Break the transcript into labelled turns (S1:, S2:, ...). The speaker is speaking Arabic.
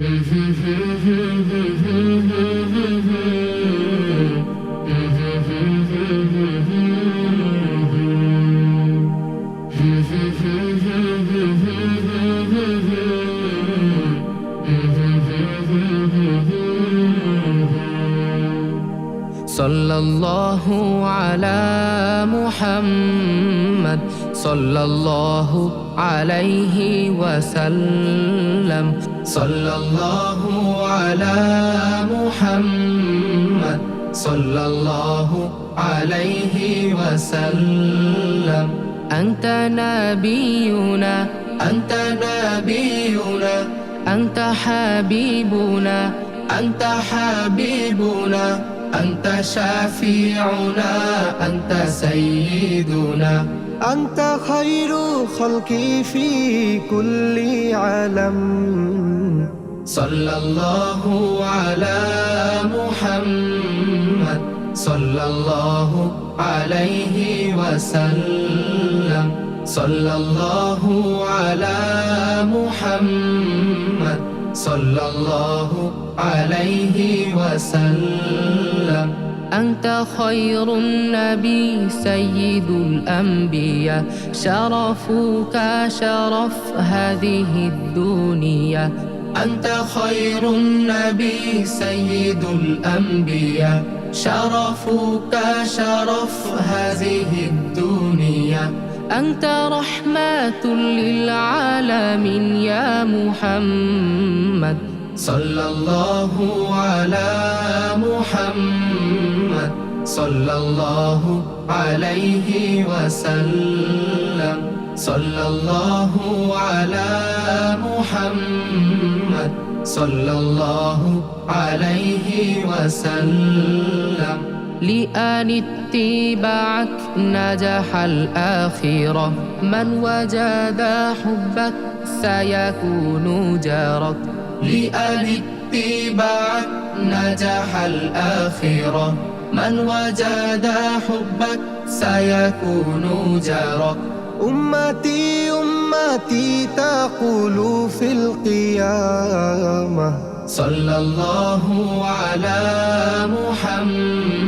S1: Mm-hmm. صلى الله على محمد صلى الله عليه وسلم. صلى الله على محمد صلى الله عليه وسلم. أنت نبينا أنت نبينا أنت حبيبنا أنت حبيبنا. أنت شافيعنا أنت سيدنا.
S2: أنت خير خلقي في كل عالم.
S1: صلى الله على محمد صلى الله عليه وسلم. صلى الله على محمد. صلى الله عليه وسلم. أنت خير النبي سيد الأنبياء. شرفك شرف هذه الدنيا. أنت خير النبي سيد الأنبياء. شرفك شرف هذه الدنيا. أنت رحمة للعالمين. يا محمد. صلى الله على محمد. صلى الله عليه وسلم. صلى الله على محمد. صلى الله عليه وسلم. لآن اتباعك نجح الآخرة. من وجد حبك سيكون جارك. لآن اتباعك نجح الآخرة. من وجد حبك سيكون جارك.
S2: أمتي أمتي تقول في القيامة.
S1: صلى الله على محمد